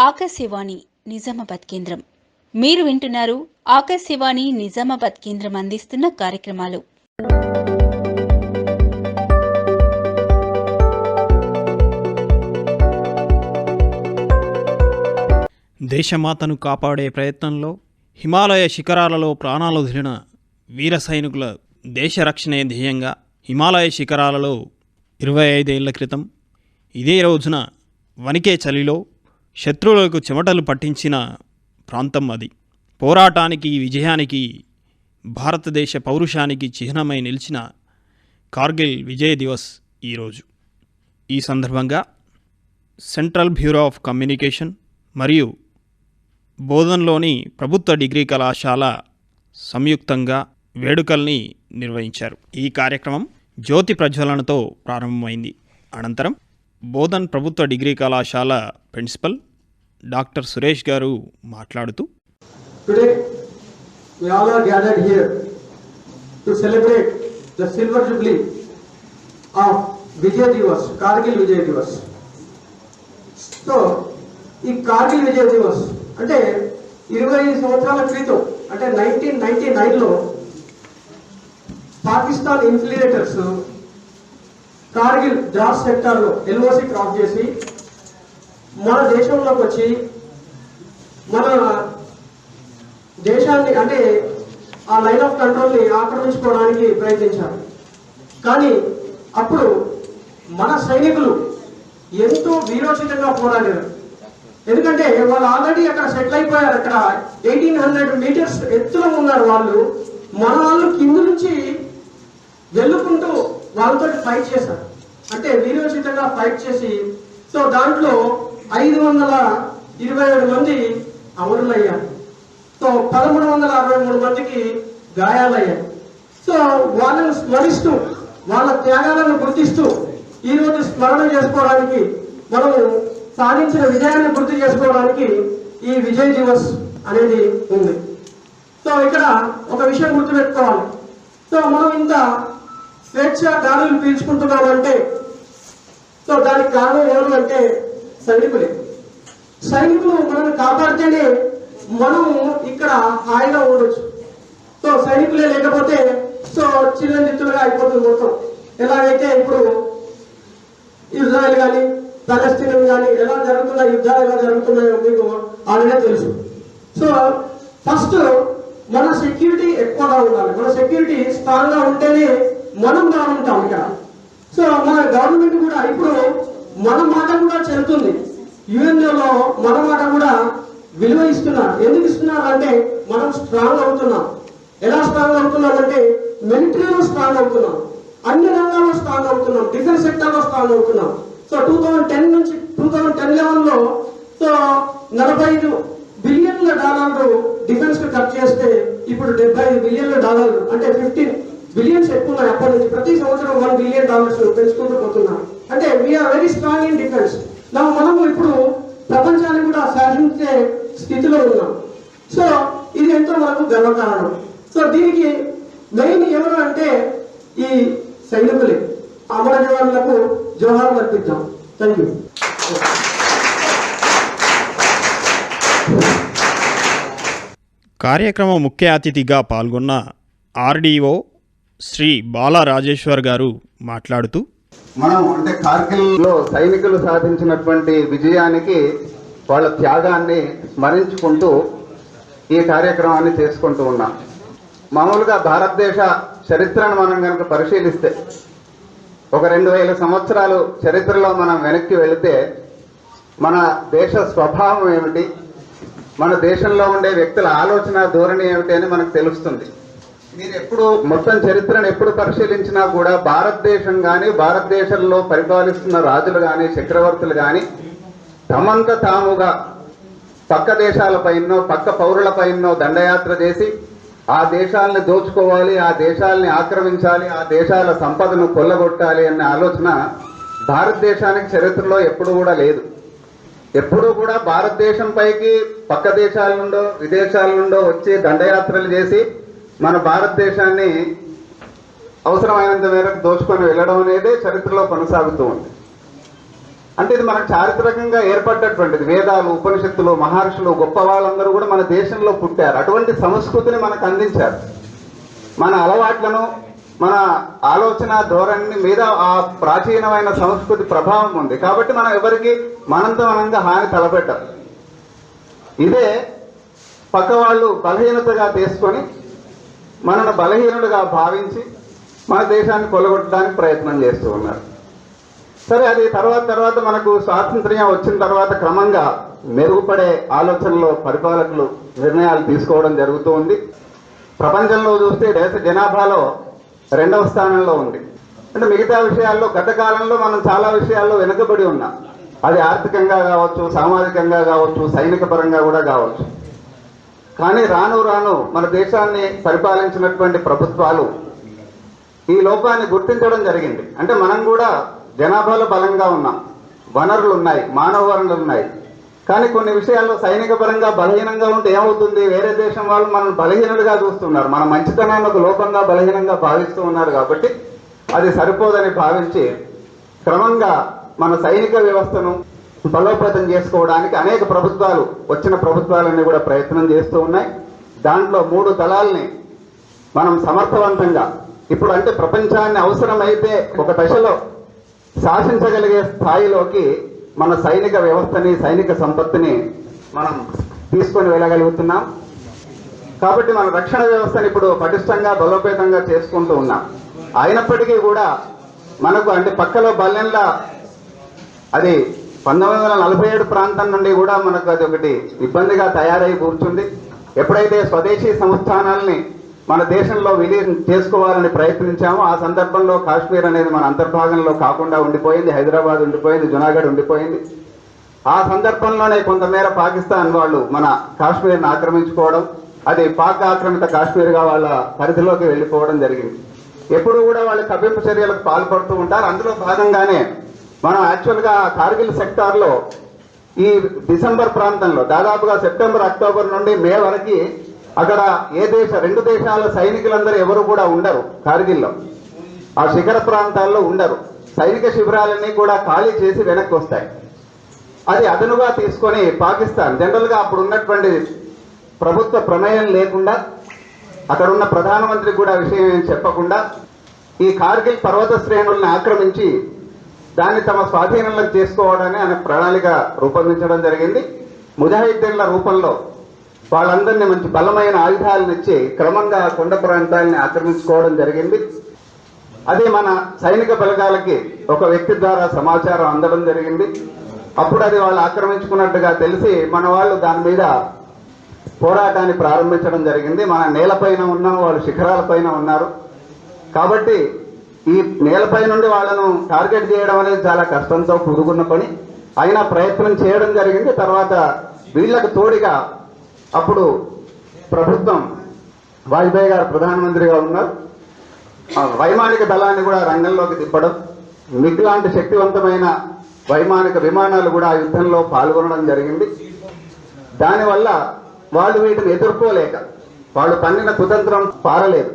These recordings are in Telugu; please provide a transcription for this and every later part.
ఆకాశవాణి నిజామాబాద్ కేంద్రం. మీరు వింటున్నారు ఆకాశవాణి నిజామాబాద్ కేంద్రం అందిస్తున్న కార్యక్రమాలు. దేశమాతను కాపాడే ప్రయత్నంలో హిమాలయ శిఖరాలలో ప్రాణాలు వదిలిన వీర సైనికుల దేశ రక్షణే ధ్యేయంగా హిమాలయ శిఖరాలలో ఇరవై ఐదేళ్ళ క్రితం ఇదే రోజున వనికే చలిలో శత్రువులకు చెమటలు పట్టించిన ప్రాంతం అది. పోరాటానికి విజయానికి భారతదేశ పౌరుషానికి చిహ్నమై నిలిచిన కార్గిల్ విజయ్ దివస్ ఈరోజు ఈ సందర్భంగా సెంట్రల్ బ్యూరో ఆఫ్ కమ్యూనికేషన్ మరియు బోధన్లోని ప్రభుత్వ డిగ్రీ కళాశాల సంయుక్తంగా వేడుకల్ని నిర్వహించారు. ఈ కార్యక్రమం జ్యోతి ప్రజ్వలనతో ప్రారంభమైంది. అనంతరం బోధన్ ప్రభుత్వ డిగ్రీ కళాశాల ప్రిన్సిపల్ డాక్టర్ సురేష్ గారు మాట్లాడుతూ Today, we all are gathered here to celebrate the silver jubilee of Vijay Divas, so ఈ కార్గిల్ విజయ దివస్ అంటే ఇరవై సంవత్సరాల క్రితం అంటే నైన్టీన్ నైన్టీ నైన్లో పాకిస్తాన్ ఇన్ఫిలియేటర్స్ కార్గిల్ జార్జ్ సెక్టార్లో ఎల్ఓసి క్రాస్ చేసి మన దేశంలోకి వచ్చి మన దేశాన్ని అంటే ఆ లైన్ ఆఫ్ కంట్రోల్ని ఆక్రమించుకోవడానికి ప్రయత్నించారు. కానీ అప్పుడు మన సైనికులు ఎంతో వీరోచితంగా పోరాడారు. ఎందుకంటే వాళ్ళు ఆల్రెడీ అక్కడ సెటిల్ అయిపోయారు. అక్కడ ఎయిటీన్ హండ్రెడ్ మీటర్స్ ఎత్తులో ఉన్నారు వాళ్ళు. మన వాళ్ళు కింద నుంచి వెళ్ళుకుంటూ వాళ్ళతో ఫైట్ చేశారు. అంటే వీరోచితంగా ఫైట్ చేసి సో దాంట్లో ఐదు వందల ఇరవై ఏడు మంది అమరులయ్యారు. సో పదమూడు వందల అరవై మూడు మందికి గాయాలయ్యాయి సో వాళ్ళని స్మరిస్తూ వాళ్ళ త్యాగాలను గుర్తిస్తూ ఈ రోజు స్మరణ చేసుకోవడానికి మనము సాధించిన విజయాన్ని గుర్తు చేసుకోవడానికి ఈ విజయ్ దివస్ అనేది ఉంది. సో ఇక్కడ ఒక విషయం గుర్తుపెట్టుకోవాలి. సో మనం ఇంత స్వేచ్ఛ గాలులు పీల్చుకుంటున్నారంటే. సో దానికి కారణం ఎవరు అంటే సైనికులే. సైనికులు మనల్ని కాపాడితేనే మనం ఇక్కడ హాయిగా ఉండొచ్చు. సో సైనికులే లేకపోతే సో చిన్నజిత్తులుగా అయిపోతుంది మొత్తం. ఎలాగైతే ఇప్పుడు ఇజ్రాయెల్ కానీ ఫలస్తీన్ కానీ ఎలా జరుగుతున్న యుద్ధాలు ఎలా జరుగుతున్నాయో మీకు ఆల్రెడీ తెలుసు. సో ఫస్ట్ మన సెక్యూరిటీ ఎక్కువగా ఉండాలి. మన సెక్యూరిటీ స్ట్రాంగ్గా ఉంటేనే మనం బాగుంటాం ఇక్కడ సో మన గవర్నమెంట్ కూడా ఇప్పుడు మన మాట కూడా చెబుతుంది. యుఎన్ఓలో మన మాట కూడా విలువ ఇస్తున్నారు. ఎందుకు ఇస్తున్నారు అంటే మనం స్ట్రాంగ్ అవుతున్నాం. ఎలా స్ట్రాంగ్ అవుతున్నాం అంటే మిలిటరీలో స్ట్రాంగ్ అవుతున్నాం. అన్ని రంగాల్లో స్ట్రాంగ్ అవుతున్నాం. డిఫెన్స్ సెక్టర్లో స్ట్రాంగ్ అవుతున్నాం. సో టూ థౌజండ్ టెన్ నుంచి టూ థౌజండ్ టెన్ లెవెన్లో సో నలభై ఐదు బిలియన్ల డాలర్లు డిఫెన్స్ ఖర్చు చేస్తే ఇప్పుడు డెబ్బై ఐదు బిలియన్ల డాలర్లు అంటే ఫిఫ్టీన్ బిలియన్స్ ఎక్కువ ఉన్నాయి. అప్పటి నుంచి ప్రతి సంవత్సరం వన్ బిలియన్ డాలర్స్ పెంచుకుంటూ పోతున్నాం అంటే we're very strong in defence నా మనము ఇప్పుడు ప్రపంచాన్ని కూడా శాసించే స్థితిలో ఉన్నాం. సో ఇది ఎంతో మనకు గర్వకారణం. సో దీనికి మెయిన్ ఎవరు అంటే ఈ సైనికులే. అమర జవాన్లకు జోహార్లు అర్పిద్దాం. థ్యాంక్ యూ కార్యక్రమ ముఖ్య అతిథిగా పాల్గొన్న ఆర్డీఓ శ్రీ బాలా రాజేశ్వర్ గారు మాట్లాడుతూ మనం అంటే కార్గిల్లో సైనికులు సాధించినటువంటి విజయానికి వాళ్ళ త్యాగాన్ని స్మరించుకుంటూ ఈ కార్యక్రమాన్ని చేసుకుంటూ ఉన్నాం. మామూలుగా భారతదేశ చరిత్రను మనం కనుక పరిశీలిస్తే ఒక రెండు వేల సంవత్సరాలు చరిత్రలో మనం వెనక్కి వెళితే మన దేశ స్వభావం ఏమిటి? మన దేశంలో ఉండే వ్యక్తుల ఆలోచన ధోరణి ఏమిటి అని మనకు తెలుస్తుంది. మీరు ఎప్పుడు మొత్తం చరిత్రను ఎప్పుడు పరిశీలించినా కూడా భారతదేశం కానీ భారతదేశంలో పరిపాలిస్తున్న రాజులు కానీ చక్రవర్తులు కానీ తమంత తాముగా పక్క దేశాలపైనో పక్క పౌరులపైనో దండయాత్ర చేసి ఆ దేశాలని దోచుకోవాలి ఆ దేశాలని ఆక్రమించాలి ఆ దేశాల సంపదను కొల్లగొట్టాలి అనే ఆలోచన భారతదేశానికి చరిత్రలో ఎప్పుడు కూడా లేదు. ఎప్పుడూ కూడా భారతదేశం పైకి పక్క దేశాల నుండో విదేశాల నుండో వచ్చి దండయాత్రలు చేసి మన భారతదేశాన్ని అవసరమైనంత మేరకు దోచుకొని వెళ్ళడం అనేది చరిత్రలో కొనసాగుతూ ఉంది. అంటే ఇది మనకు చారిత్రకంగా ఏర్పడ్డటువంటిది. వేదాలు ఉపనిషత్తులు మహర్షులు గొప్ప వాళ్ళందరూ కూడా మన దేశంలో పుట్టారు. అటువంటి సంస్కృతిని మనకు అందించారు. మన అలవాట్లను మన ఆలోచన ధోరణి మీద ఆ ప్రాచీనమైన సంస్కృతి ప్రభావం ఉంది. కాబట్టి మనం ఎవరికి మనంతో మనంగా హాని తలపెట్టం. ఇదే పక్క వాళ్ళు బలహీనతగా తీసుకొని మనను బలహీనుడుగా భావించి మన దేశాన్ని కొలగొట్టడానికి ప్రయత్నం చేస్తూ ఉన్నారు. సరే అది తర్వాత తర్వాత మనకు స్వాతంత్ర్యం వచ్చిన తర్వాత క్రమంగా మెరుగుపడే ఆలోచనలో పరిపాలకులు నిర్ణయాలు తీసుకోవడం జరుగుతూ ఉంది. ప్రపంచంలో చూస్తే దేశ జనాభాలో రెండవ స్థానంలో ఉంది. అంటే మిగతా విషయాల్లో గత కాలంలో మనం చాలా విషయాల్లో వెనుకబడి ఉన్నాం. అది ఆర్థికంగా కావచ్చు సామాజికంగా కావచ్చు సైనిక పరంగా కూడా కావచ్చు. కానీ రాను రాను మన దేశాన్ని పరిపాలించినటువంటి ప్రభుత్వాలు ఈ లోపాన్ని గుర్తించడం జరిగింది. అంటే మనం కూడా జనాభాలో బలంగా ఉన్నాం. వనరులు ఉన్నాయి మానవ వనరులు ఉన్నాయి. కానీ కొన్ని విషయాల్లో సైనిక పరంగా బలహీనంగా ఉంటే ఏమవుతుంది? వేరే దేశం వాళ్ళు మనం బలహీనులుగా చూస్తున్నారు. మన మంచితనాన్ని ఒక లోపంగా బలహీనంగా భావిస్తూ ఉన్నారు కాబట్టి అది సరిపోదని భావించి క్రమంగా మన సైనిక వ్యవస్థను బలోపేతం చేసుకోవడానికి అనేక ప్రభుత్వాలు వచ్చిన ప్రభుత్వాలన్నీ కూడా ప్రయత్నం చేస్తూ ఉన్నాయి. దాంట్లో మూడు దళాల్ని మనం సమర్థవంతంగా ఇప్పుడు అంటే ప్రపంచాన్ని అవసరమైతే ఒక దశలో శాసించగలిగే స్థాయిలోకి మన సైనిక వ్యవస్థని సైనిక సంపత్తిని మనం తీసుకొని వెళ్ళగలుగుతున్నాం. కాబట్టి మన రక్షణ వ్యవస్థను ఇప్పుడు పటిష్టంగా బలోపేతంగా చేసుకుంటూ ఉన్నాం. అయినప్పటికీ కూడా మనకు అంటే పక్కలో బల్లెంలా అది పంతొమ్మిది వందల నలభై ఏడు ప్రాంతం నుండి కూడా మనకు అది ఒకటి ఇబ్బందిగా తయారై కూర్చుంది. ఎప్పుడైతే స్వదేశీ సంస్థానాల్ని మన దేశంలో విలీనం చేసుకోవాలని ప్రయత్నించామో ఆ సందర్భంలో కాశ్మీర్ అనేది మన అంతర్భాగంలో కాకుండా ఉండిపోయింది. హైదరాబాద్ ఉండిపోయింది జునాగఢ్ ఉండిపోయింది. ఆ సందర్భంలోనే కొంతమేర పాకిస్తాన్ వాళ్ళు మన కాశ్మీర్ని ఆక్రమించుకోవడం అది పాక్ ఆక్రమిత కాశ్మీర్గా వాళ్ళ పరిధిలోకి వెళ్ళిపోవడం జరిగింది. ఎప్పుడు కూడా వాళ్ళు కవ్వింపు చర్యలకు పాల్పడుతూ ఉంటారు. అందులో భాగంగానే మనం యాక్చువల్గా కార్గిల్ సెక్టార్లో ఈ డిసెంబర్ ప్రాంతంలో దాదాపుగా సెప్టెంబర్ అక్టోబర్ నుండి మే వరకు అక్కడ ఏ దేశ రెండు దేశాల సైనికులందరూ ఎవరు కూడా ఉండరు కార్గిల్లో. ఆ శిఖర ప్రాంతాల్లో ఉండరు. సైనిక శిబిరాలన్నీ కూడా ఖాళీ చేసి వెనక్కి వస్తాయి. అది అదనుగా తీసుకొని పాకిస్తాన్ జనరల్గా అప్పుడు ఉన్నటువంటి ప్రభుత్వ ప్రమేయం లేకుండా అక్కడ ఉన్న ప్రధానమంత్రి కూడా విషయం చెప్పకుండా ఈ కార్గిల్ పర్వత శ్రేణుల్ని ఆక్రమించి దాన్ని తమ స్వాధీనంలో చేసుకోవడాన్ని ఆయన ప్రణాళిక రూపొందించడం జరిగింది. ముజాహిద్దీన్ల రూపంలో వాళ్ళందరినీ మంచి బలమైన ఆయుధాలను ఇచ్చి క్రమంగా కొండ ప్రాంతాలని ఆక్రమించుకోవడం జరిగింది. అదే మన సైనిక బలగాలకి ఒక వ్యక్తి ద్వారా సమాచారం అందడం జరిగింది. అప్పుడు అది వాళ్ళు ఆక్రమించుకున్నట్టుగా తెలిసి మన వాళ్ళు దాని మీద పోరాటాన్ని ప్రారంభించడం జరిగింది. మన నేలపైన ఉన్నాం వాళ్ళు శిఖరాలపైన ఉన్నారు. కాబట్టి ఈ నేలపై నుండి వాళ్ళను టార్గెట్ చేయడం అనేది చాలా కష్టంతో కూడుకున్న పని. అయినా ప్రయత్నం చేయడం జరిగింది. తర్వాత వీళ్ళకు తోడిగా అప్పుడు ప్రభుత్వం వాజ్పేయి గారు ప్రధానమంత్రిగా ఉన్నారు. వైమానిక దళాన్ని కూడా రంగంలోకి తిప్పడం మిగ్ లాంటి శక్తివంతమైన వైమానిక విమానాలు కూడా ఆ యుద్ధంలో పాల్గొనడం జరిగింది. దానివల్ల వాళ్ళు వీటిని ఎదుర్కోలేక వాళ్ళు పన్నిన కుతంత్రం పారలేదు.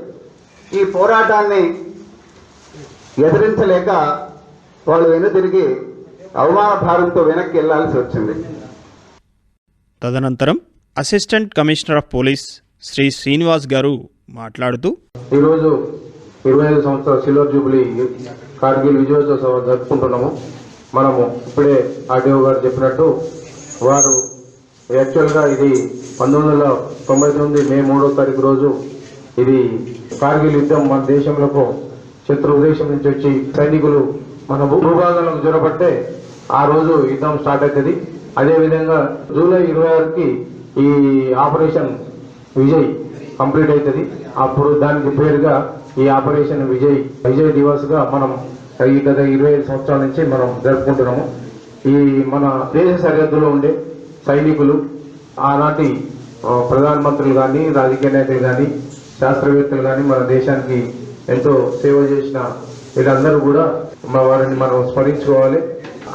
ఈ పోరాటాన్ని ఎదిరించలేక వాళ్ళు వెనుదిరిగి అవమాన భారంతో వెనక్కి వెళ్ళాల్సి వచ్చింది. తదనంతరం assistant commissioner of police Shri Srinivas garu మాట్లాడుతూ ఈరోజు ఇరవై ఐదు సంవత్సరాల సిల్వర్ జూబ్లీ కార్గిల్ విజయోత్సవం జరుపుకుంటున్నాము. మనము ఇప్పుడే ఆర్డీఓ గారు చెప్పినట్టు వారు యాక్చువల్గా ఇది పంతొమ్మిది వందల తొంభై తొమ్మిది మే మూడో తారీఖు రోజు ఇది కార్గిల్ యుద్ధం మన దేశంలో శత్రు దేశం నుంచి వచ్చి సైనికులు మన భూ- భూభాగాలకు ఆ రోజు యుద్ధం స్టార్ట్ అవుతుంది. అదేవిధంగా జూలై ఇరవై ఆరుకి ఈ ఆపరేషన్ విజయ్ కంప్లీట్ అవుతుంది. అప్పుడు దానికి పేరుగా ఈ ఆపరేషన్ విజయ్ విజయ్ దివస్గా మనం ఈ గత ఇరవై ఐదు సంవత్సరాల నుంచి మనం జరుపుకుంటున్నాము. ఈ మన దేశ సరిహద్దులో ఉండే సైనికులు ఆనాటి ప్రధానమంత్రులు కానీ రాజకీయ నాయకులు కానీ శాస్త్రవేత్తలు కానీ మన దేశానికి ఎంతో సేవ చేసిన వీళ్ళందరూ కూడా మన వారిని మనం స్మరించుకోవాలి.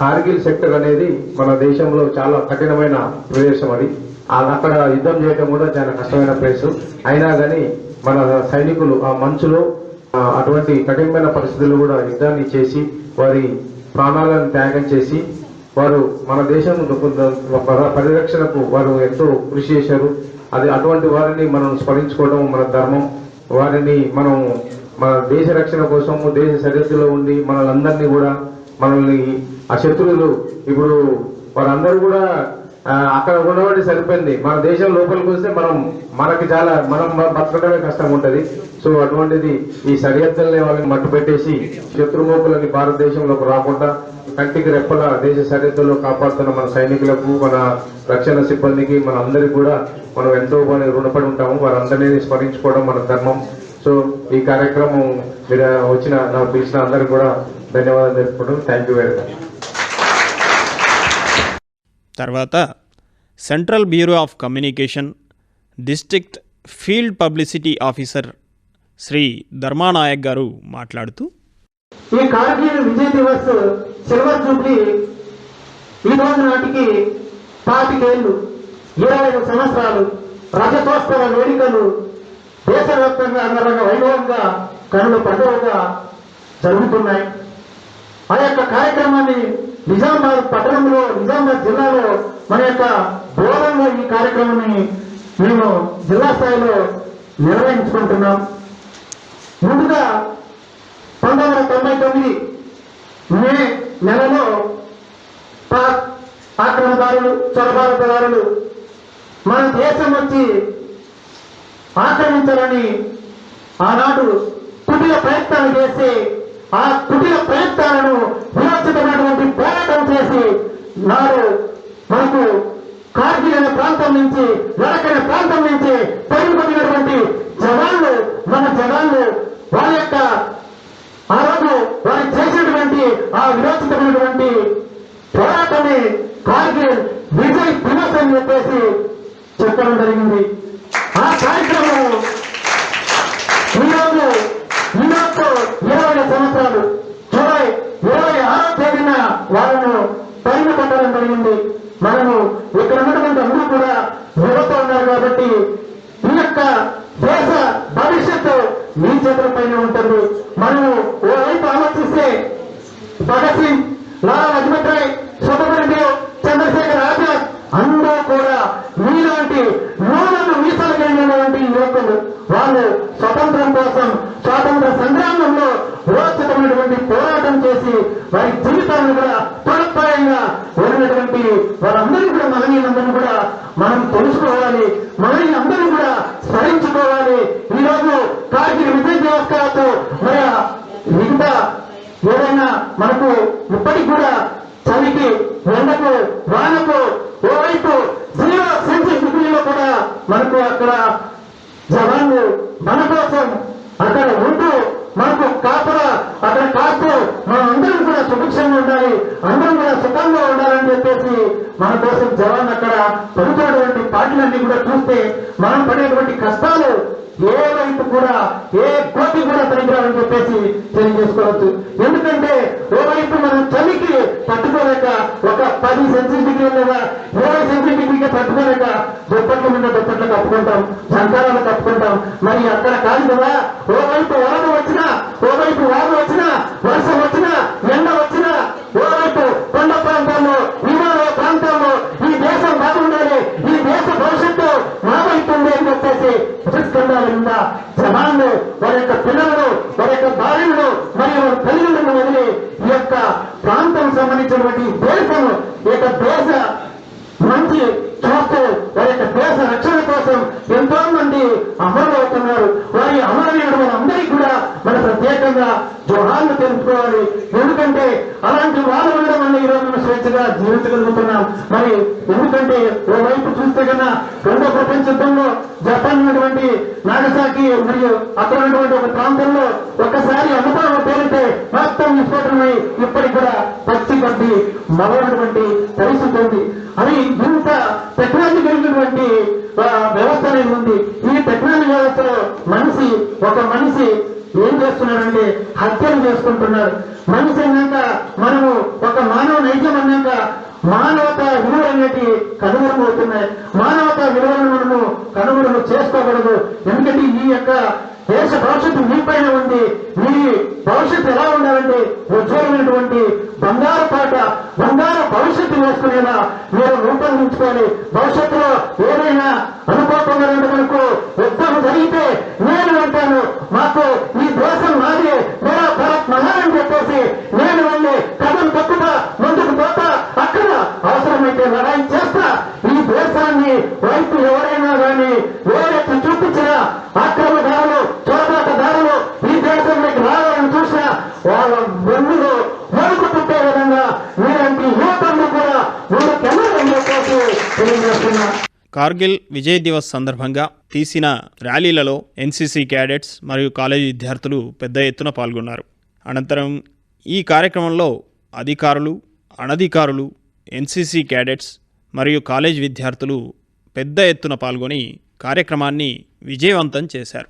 కార్గిల్ సెక్టర్ అనేది మన దేశంలో చాలా కఠినమైన ప్రదేశం అది. అక్కడ యుద్ధం చేయడం కూడా చాలా కష్టమైన ప్లేస్. అయినా కానీ మన సైనికులు ఆ మంచులో అటువంటి కఠినమైన పరిస్థితులు కూడా యుద్ధాన్ని చేసి వారి ప్రాణాలను త్యాగం చేసి వారు మన దేశం పరిరక్షణకు వారు ఎంతో కృషి చేశారు. అది అటువంటి వారిని మనం స్మరించుకోవడం మన ధర్మం. వారిని మనం మన దేశ రక్షణ కోసము దేశ సరిహద్దులో ఉండి మనల్ని కూడా మనల్ని ఆ శత్రువులు ఇప్పుడు వారందరూ కూడా అక్కడ ఉండబడి సరిపోయింది. మన దేశం లోపలికి వస్తే మనం మనకి చాలా మనం బతకడమే కష్టం ఉంటది సో అటువంటిది ఈ సరిహద్దుల్ని వాళ్ళని మట్టు పెట్టేసి శత్రుమోకులని భారతదేశంలోకి రాకుండా కంటికి రెప్పల దేశ సరిహద్దులో కాపాడుతున్న మన సైనికులకు మన రక్షణ సిబ్బందికి మన అందరికి కూడా మనం ఎంతో పని రుణపడి ఉంటాము. వారందరినీ స్మరించుకోవడం మన ధర్మం. సో ఈ కార్యక్రమం మీరు వచ్చిన నాకు పిలిచిన అందరికి కూడా ధన్యవాదాలు తెలుపుకుంటాం థ్యాంక్ యూ వెరీ మచ్ తర్వాత central bureau of communication district field publicity officer Shri Dharmanayak garu మాట్లాడుతూ ఈ కార్గిల్ విజయ్ దివస్ సిల్వర్ జూబ్లీ ఈ రోజు నాటికి పాతికేళ్ళు ఇరవై సంవత్సరాలు రజతోత్సవ వేడుకలు దేశవ్యాప్తంగా అంగరంగ వైభవంగా కనుల పండుగగా జరుగుతున్నాయి. ఆ యొక్క కార్యక్రమాన్ని నిజామాబాద్ పట్టణంలో నిజామాబాద్ జిల్లాలో మన యొక్క బోధనలో ఈ కార్యక్రమాన్ని మేము జిల్లా స్థాయిలో నిర్వహించుకుంటున్నాం. ముందుగా పంతొమ్మిది వందల తొంభై తొమ్మిది మే నెలలో పాక్ ఆక్రమణదారులు చొరబాటుదారులు మన దేశం వచ్చి ఆక్రమించాలని ఆనాడు కుటిల ప్రయత్నాలు చేసి ఆ కుటిల ప్రయత్నాలను విరోచితమైనటువంటి పోరాటం చేసి నాడు మనకు కార్గిల్ అనే ప్రాంతం నుంచి లడక్ అనే ప్రాంతం నుంచి పరుగుపడినటువంటి జవాన్లు మన జవాన్లు వారి యొక్క ఆ రోజు వారు చేసినటువంటి ఆ విరోచితమైనటువంటి పోరాటమే కార్గిల్ విజయ్ దివస్ అని చెప్పేసి చెప్పడం జరిగింది. ఆ కార్యక్రమం ఈరోజు ఈరోజు ఇరవై ఐదు సంవత్సరాలు జూలై ఇరవై ఆరో తేదీన వాళ్ళను పరిమి కొట్టడం జరిగింది మనము ఇక్కడ ఉన్నటువంటి అందరూ కూడా యువత ఉన్నారు కాబట్టి ఈ యొక్క దేశ భవిష్యత్తు మీ చేతులపైన ఉంటుంది మనము ఓవైపు ఆలోచిస్తే భగత్ సింగ్ లాలా లజపత్ రాయ్ సుఖమణి దేవ్ చంద్రశేఖర్ ఆజాద్ అందరూ కూడా మీలాంటి నూనెను మీసాలు కలిగినటువంటి యువకులు వాళ్ళు స్వతంత్రం కోసం స్వాతంత్ర సంగ్రామంలో విరోచితమైనటువంటి పోరాటం చేసి వారి జీవితాలను కూడా తొలపాయంగా వదిలినటువంటి వారందరినీ కూడా మనీయులందరినీ కూడా మనం తెలుసుకోవాలి మనల్ని అందరూ కూడా స్మరించుకోవాలి ఈ రోజు కార్గిల్ విజయ్ దివస్ కావచ్చు మరి ఆ మిగతా ఏదైనా మనకు ఇప్పటికి కూడా చలికి ఎండకు వానకు ఓవైపు జీరో సెన్సిస్ డిగ్రీలో కూడా మనకు అక్కడ జవాన్లు మన కోసం అక్కడ ఉంటూ మాకు కాపలా అక్కడ కాస్తూ మనం అందరం కూడా సుభిక్షంగా ఉండాలి అందరం కూడా సుఖంగా ఉండాలని చెప్పేసి మన కోసం జవాన్ అక్కడ పడుతున్నటువంటి పాటలన్నీ కూడా చూస్తే మనం పడేటువంటి కష్టాలు ఏ వైపు కూడా ఏ కోటి కూడా పనికిరాలని చెప్పేసి తెలియజేసుకోవచ్చు. ఎందుకంటే ఓవైపు మనం చలికి పట్టుకోలేక ఒక పది సెంచరీ డిగ్రీ లేదా ఇరవై సెంచరీ డిగ్రీకి తట్టుకోలేక దుప్పట్ల మీద దుప్పట్లు కప్పుకుంటాం సంకారాలు కప్పుకుంటాం. మరి అక్కడ కాదు కదా ఓవైపు వరద వచ్చినా ఓవైపు వైపు వచ్చినా వర్షం వచ్చినా ఎండ వచ్చినా ఓవైపు కొండ ప్రాంతాల్లో విమాన ప్రాంతాల్లో ఈ దేశం బాగుండాలి ఈ దేశ భవిష్యత్తు మా వైపు ఉంది అని చెప్పేసి ప్రతిస్కందాల మీద జవాన్లు వారి యొక్క పిల్లలను వారి యొక్క భార్యలను మరియు వారి తల్లిదండ్రులను వదిలి ఈ యొక్క ప్రాంతం సంబంధించినటువంటి దేశం ఈ యొక్క దేశ మంచి చూస్తూ వారి యొక్క దేశ రక్షణ కోసం ఎంతో మంది అమరులు అవుతున్నారు వారి అమరవీరుడు మనందరికీ కూడా మన ప్రత్యేకంగా జోహాన్ని తెలుసుకోవాలి ఎందుకంటే అలాంటి వాళ్ళు ఉండడం వల్ల ఈ రోజు మనం స్వేచ్ఛగా జీవించగలుగుతున్నాం. మరి ఎందుకంటే ఓ వైపు చూస్తే కన్నా రెండో ప్రపంచ యుద్ధంలో జపాన్ ఉన్నటువంటి నాగసాకి మరియు అక్కడ ఉన్నటువంటి ఒక ప్రాంతంలో ఒక్కసారి అనుభవం పేరితే మొత్తం విస్ఫోటనమై ఇప్పటికి కూడా పచ్చి కొద్ది మరొకటువంటి పరిస్థితి ఉంది. అది ఇంత టెక్నాలజీ కలిగినటువంటి వ్యవస్థ అనేది ఉంది. ఈ టెక్నాలజీ వ్యవస్థలో మనిషి ఒక మనిషి ఏం చేస్తున్నారంటే హత్యలు చేసుకుంటున్నారు. మనిషి అన్నాక మనము ఒక మానవ నైజం అన్నాక మానవత విలువలు అనేటి కనుగొనబోతున్నాయి మానవత విలువలను మనము కనుగొనలు చేసుకోకూడదు. ఎందుకంటే ఈ యొక్క దేశ భవిష్యత్తు మీ పైన ఉంది. మీ భవిష్యత్తు ఎలా ఉండాలంటే ఉజ్వలమైనటువంటి బంగారు పాట బంగారు భవిష్యత్తు వేసుకునేలా మీరు రూపొందించుకోవాలి భవిష్యత్తులో ఏదైనా అనుకోకుండా మనకు యుద్ధం జరిగితే నేను అంటాను మా కార్గిల్ విజయ్ దివస్ సందర్భంగా తీసిన ర్యాలీలలో ఎన్సీసీ క్యాడెట్స్ మరియు కాలేజీ విద్యార్థులు పెద్ద ఎత్తున పాల్గొన్నారు. అనంతరం ఈ కార్యక్రమంలో అధికారులు అనధికారులు ఎన్సీసీ క్యాడెట్స్ మరియు కాలేజ్ విద్యార్థులు పెద్ద ఎత్తున పాల్గొని కార్యక్రమాన్ని విజయవంతం చేశారు.